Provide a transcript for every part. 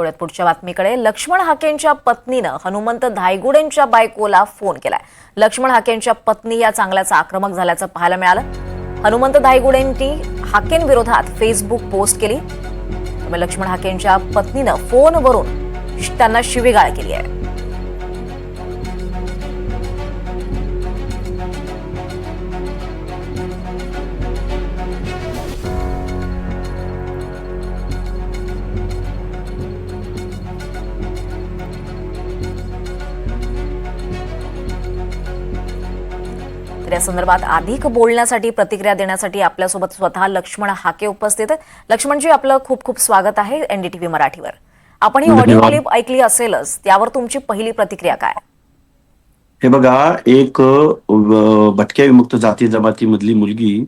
वळूयात पुढच्या बातमीकडे लक्ष्मण हाकेंच्या पत्नीनं हनुमंत धायगुडेंच्या बायकोला फोन केलाय. लक्ष्मण हाकेंच्या पत्नी या चांगल्याचा आक्रमक झाल्याचं पाहायला मिळालं. हनुमंत धायगुडेंनी हाकेंविरोधात फेसबुक पोस्ट केली. त्यामुळे लक्ष्मण हाकेंच्या पत्नीनं फोनवरून त्यांना शिवीगाळ केली आहे. संदर्भात अधिक बोलण्यासाठी प्रतिक्रिया देण्यासाठी आपल्यासोबत स्वतः लक्ष्मण हाके उपस्थित आहेत. लक्ष्मणजी आपलं खूप खूप स्वागत आहे एनडीटीव्ही मराठीवर. आपण ही ऑडिओ. क्लिप ऐकली असेलच त्यावर तुमची पहिली प्रतिक्रिया काय? हे बघा एक भटक्या विमुक्त जाती जमातीमधली मुलगी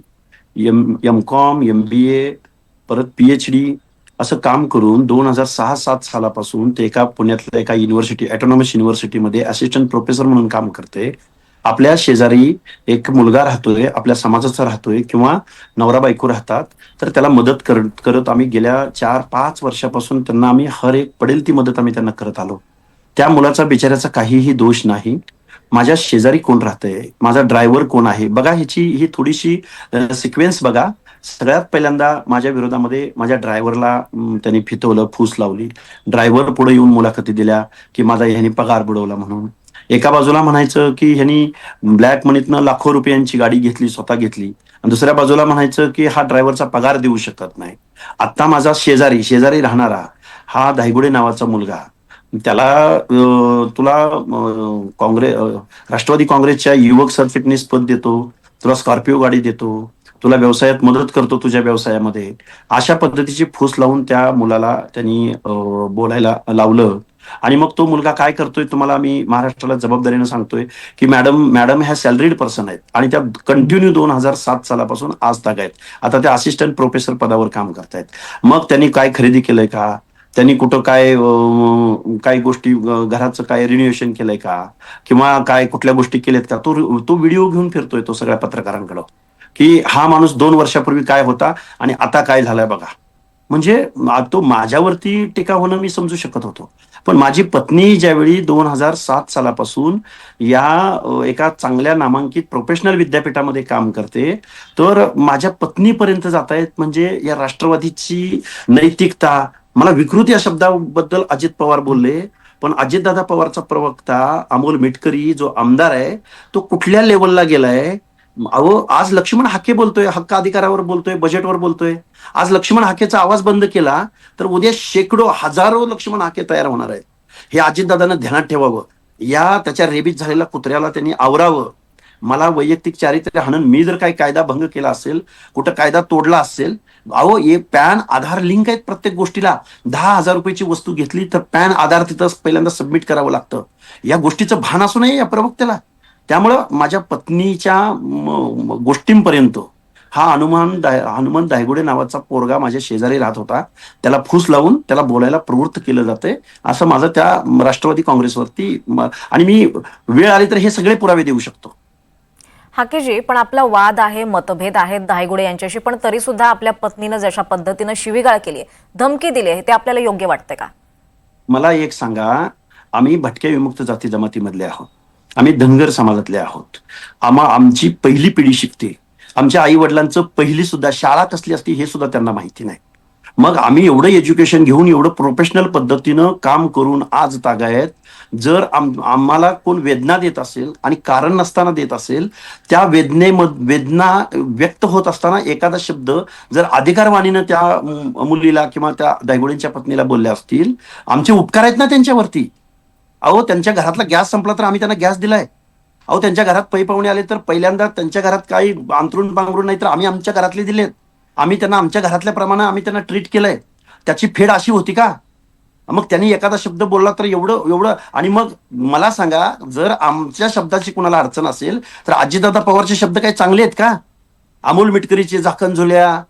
M M com M B A परत पी एच डी असं काम करून दोन हजार सहा सात सालापासून ते एका पुण्यातल्या एका युनिव्हर्सिटी ऑटोनॉमस युनिव्हर्सिटीमध्ये असिस्टंट प्रोफेसर म्हणून काम करते. आपल्या शेजारी एक मुलगा राहतोय आपल्या समाजाचा राहतोय किंवा नवरा बायको राहतात तर त्याला मदत करत करत आम्ही गेल्या चार पाच वर्षापासून त्यांना आम्ही हर एक पडेल ती मदत आम्ही त्यांना करत आलो. त्या मुलाचा बिचाऱ्याचा काहीही दोष नाही. माझ्या शेजारी कोण राहतंय? माझा ड्रायव्हर कोण आहे? बघा ह्याची ही थोडीशी सिक्वेन्स बघा. सगळ्यात पहिल्यांदा माझ्या विरोधामध्ये माझ्या ड्रायव्हरला त्यांनी फितवलं फूस लावली. ड्रायव्हर पुढे येऊन मुलाखती दिल्या की माझा ह्यानी पगार बुडवला म्हणून. एका बाजूला म्हणायचं की ह्यांनी ब्लॅक मनीतनं लाखो रुपयांची गाडी घेतली स्वतः घेतली. आणि दुसऱ्या बाजूला म्हणायचं की हा ड्रायव्हरचा पगार देऊ शकत नाही. आता माझा शेजारी शेजारी राहणारा हा धायगुडे नावाचा मुलगा. त्याला तुला काँग्रेस राष्ट्रवादी काँग्रेसच्या युवक सरचिटणीस पद देतो तुला स्कॉर्पिओ गाडी देतो तुला व्यवसायात मदत करतो तुझ्या व्यवसायामध्ये. अशा पद्धतीची फूस लावून त्या मुलाला त्यांनी बोलायला लावलं. आणि मग तो मुलगा काय करतोय तुम्हाला मी महाराष्ट्राला जबाबदारीनं सांगतोय की मॅडम मॅडम ह्या सॅलरीड पर्सन आहेत आणि त्या कंटिन्यू दोन हजार सात सालापासून आज तक आहेत. आता त्या असिस्टंट प्रोफेसर पदावर काम करतायत. मग त्यांनी काय खरेदी केलंय का? त्यांनी कुठं काय काय काही गोष्टी घराचं काय रिन्युएशन केलंय का? किंवा काय कुठल्या गोष्टी केल्यात का? तो तो व्हिडिओ घेऊन फिरतोय तो सगळ्या पत्रकारांकडं. की हा माणूस दोन वर्षापूर्वी काय होता आणि आता काय झालाय बघा. म्हणजे तो माझ्यावरती टीका होणं मी समजू शकत होतो. पण माझी पत्नी ज्यावेळी दोन हजार सात सालापासून या एका चांगल्या नामांकित प्रोफेशनल विद्यापीठामध्ये काम करते तर माझ्या पत्नीपर्यंत जात आहेत म्हणजे या राष्ट्रवादीची नैतिकता मला विकृत या शब्दाबद्दल अजित पवार बोलले पण अजितदादा पवारचा प्रवक्ता अमोल मिटकरी जो आमदार आहे तो कुठल्या लेवलला गेलाय? अहो आज लक्ष्मण हाके बोलतोय हक्क अधिकारावर बोलतोय बजेटवर बोलतोय. आज लक्ष्मण हाकेचा आवाज बंद केला तर उद्या शेकडो हजारो लक्ष्मण हाके तयार होणार आहेत. हे अजितदादांना ध्यानात ठेवावं. या त्याच्या रेबीत झालेल्या कुत्र्याला त्यांनी आवरावं. मला वैयक्तिक चारित्र्य हाणून मी जर काही कायदा भंग केला असेल कुठं कायदा तोडला असेल अहो हे पॅन आधार लिंक आहेत प्रत्येक गोष्टीला. दहा हजार रुपयाची वस्तू घेतली तर पॅन आधार तिथं पहिल्यांदा सबमिट करावं लागतं. या गोष्टीचं भान असू नये या प्रवक्त्याला. त्यामुळं माझ्या पत्नीच्या गोष्टींपर्यंत हा हनुमान दाय हनुमान दायगुडे नावाचा पोरगा माझ्या शेजारी राहत होता. त्याला फूस लावून त्याला बोलायला प्रवृत्त केलं जातंय असं माझं त्या राष्ट्रवादी काँग्रेसवरती आणि मी वेळ आली तर हे सगळे पुरावे देऊ शकतो. हाकेजी पण आपला वाद आहे मतभेद आहेत दायगुडे यांच्याशी पण तरी सुद्धा आपल्या पत्नीनं जशा पद्धतीनं शिवीगाळ केली आहे धमकी दिली आहे ते आपल्याला योग्य वाटतंय का? मला एक सांगा आम्ही भटक्या विमुक्त जाती जमातीमधले आहोत. आम्ही धनगर समाजातले आहोत. आम्हा आमची पहिली पिढी शिकते. आमच्या आई वडिलांचं पहिली सुद्धा शाळा कसली असती हे सुद्धा त्यांना माहिती नाही. मग आम्ही एवढं एज्युकेशन घेऊन एवढं प्रोफेशनल पद्धतीनं काम करून आज तागायत जर आम आम्हाला कोण वेदना देत असेल आणि कारण नसताना देत असेल त्या वेदनेमध वेदना व्यक्त होत असताना एखादा शब्द जर अधिकारवाणीनं त्या मुलीला किंवा त्या दायगुडींच्या पत्नीला बोलले असतील आमचे उपकार आहेत ना त्यांच्यावरती? अहो त्यांच्या घरातला गॅस संपला तर आम्ही त्यांना गॅस दिलाय. अहो त्यांच्या घरात पै पाहुणे आले तर पहिल्यांदा त्यांच्या घरात काही अंतरून पांघरून नाही तर आम्ही आमच्या घरातले दिलेत. आम्ही त्यांना आमच्या घरातल्या प्रमाणे आम्ही त्यांना ट्रीट केलंय. त्याची फेड अशी होती का? मग त्यांनी एखादा शब्द बोलला तर एवढं एवढं आणि मग मला सांगा जर आमच्या शब्दाची कुणाला अडचण असेल तर अजितदादा पवारचे शब्द काही चांगले आहेत का? अमोल मिटकरीचे झाकण झुल्या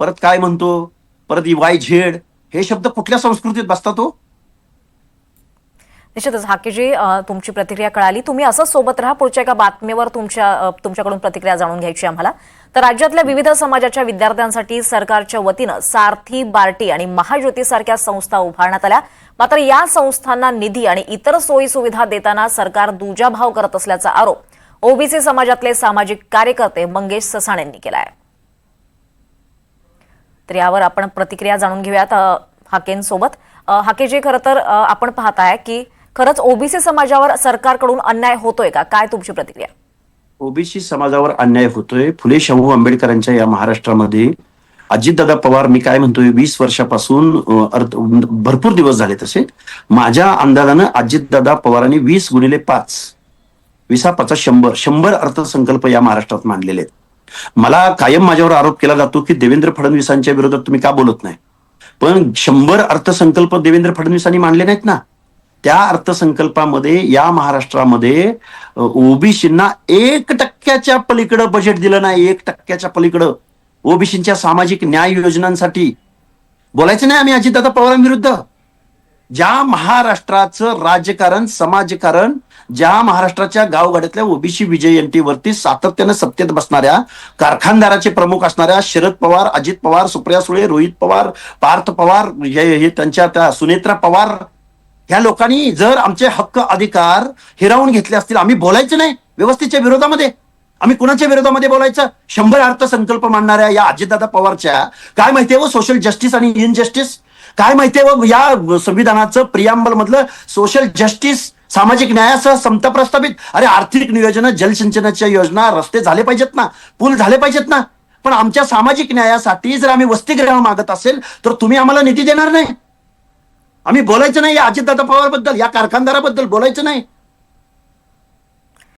परत काय म्हणतो? परत वाय झेड हे शब्द कुठल्या संस्कृतीत बसतात तो निश्चितच हाकीजी तुमची प्रतिक्रिया कळाली. तुम्ही असंच सोबत राहा. पुढच्या एका बातमीवर तुमच्या तुमच्याकडून प्रतिक्रिया जाणून घ्यायची आम्हाला. तर राज्यातल्या विविध समाजाच्या विद्यार्थ्यांसाठी सरकारच्या वतीनं सारथी बार्टी आणि महाज्योती सारख्या संस्था उभारण्यात आल्या. मात्र या संस्थांना निधी आणि इतर सोयी सुविधा देताना सरकार दुजाभाव करत असल्याचा आरोप ओबीसी समाजातले सामाजिक कार्यकर्ते मंगेश ससाणेंनी केला आहे तर यावर आपण प्रतिक्रिया जाणून घेऊयात हाकेन हाकेंसोबत. हाकेजी खरं तर आपण पाहताय की खरंच ओबीसी समाजावर सरकारकडून अन्याय होतोय का? काय तुमची प्रतिक्रिया? ओबीसी समाजावर अन्याय होतोय. फुले शाहू आंबेडकरांच्या या महाराष्ट्रामध्ये अजितदादा पवार मी काय म्हणतोय वीस वर्षापासून अर्थ भरपूर दिवस झाले तसे. माझ्या अंदाजानं अजितदादा पवारांनी वीस गुणिले पाच विसा पाचा शंभर शंभर अर्थसंकल्प या महाराष्ट्रात मांडलेले आहेत. मला कायम माझ्यावर आरोप केला जातो की देवेंद्र फडणवीसांच्या विरोधात तुम्ही का बोलत नाही? पण शंभर अर्थसंकल्प देवेंद्र फडणवीसांनी मांडले नाहीत ना? त्या अर्थसंकल्पामध्ये या महाराष्ट्रामध्ये ओबीसींना एक टक्क्याच्या पलीकडं बजेट दिलं नाही एक टक्क्याच्या पलीकडं. ओबीसींच्या सामाजिक न्याय योजनांसाठी. बोलायचं नाही आम्ही अजितदादा पवारांविरुद्ध. ज्या महाराष्ट्राचं राजकारण समाजकारण ज्या महाराष्ट्राच्या गावगाड्यातल्या ओबीसी विजयंतीवरती सातत्यानं सत्तेत बसणाऱ्या कारखानदाराचे प्रमुख असणाऱ्या शरद पवार अजित पवार सुप्रिया सुळे रोहित पवार पार्थ पवार हे हे त्यांच्या त्या सुनेत्रा पवार ह्या लोकांनी जर आमचे हक्क अधिकार हिरावून घेतले असतील आम्ही बोलायचं नाही व्यवस्थेच्या विरोधामध्ये. आम्ही कुणाच्या विरोधामध्ये बोलायचं? शंभर अर्थसंकल्प मांडणाऱ्या या अजितदादा पवारच्या. काय माहितीये व सोशल जस्टिस आणि इनजस्टिस काय माहितीये व हो या संविधानाचं प्रियांबल मधलं सोशल जस्टिस सामाजिक न्यायासह समता प्रस्थापित? अरे आर्थिक नियोजन जलसिंचनाच्या योजना रस्ते झाले पाहिजेत ना? पूल झाले पाहिजेत ना? पण आमच्या सामाजिक न्यायासाठी जर आम्ही वसतिगृह मागत असेल तर तुम्ही आम्हाला निधी देणार नाही. आम्ही बोलायचं नाही या अजितदादा पवारबद्दल या कारखानदाराबद्दल बोलायचं नाही.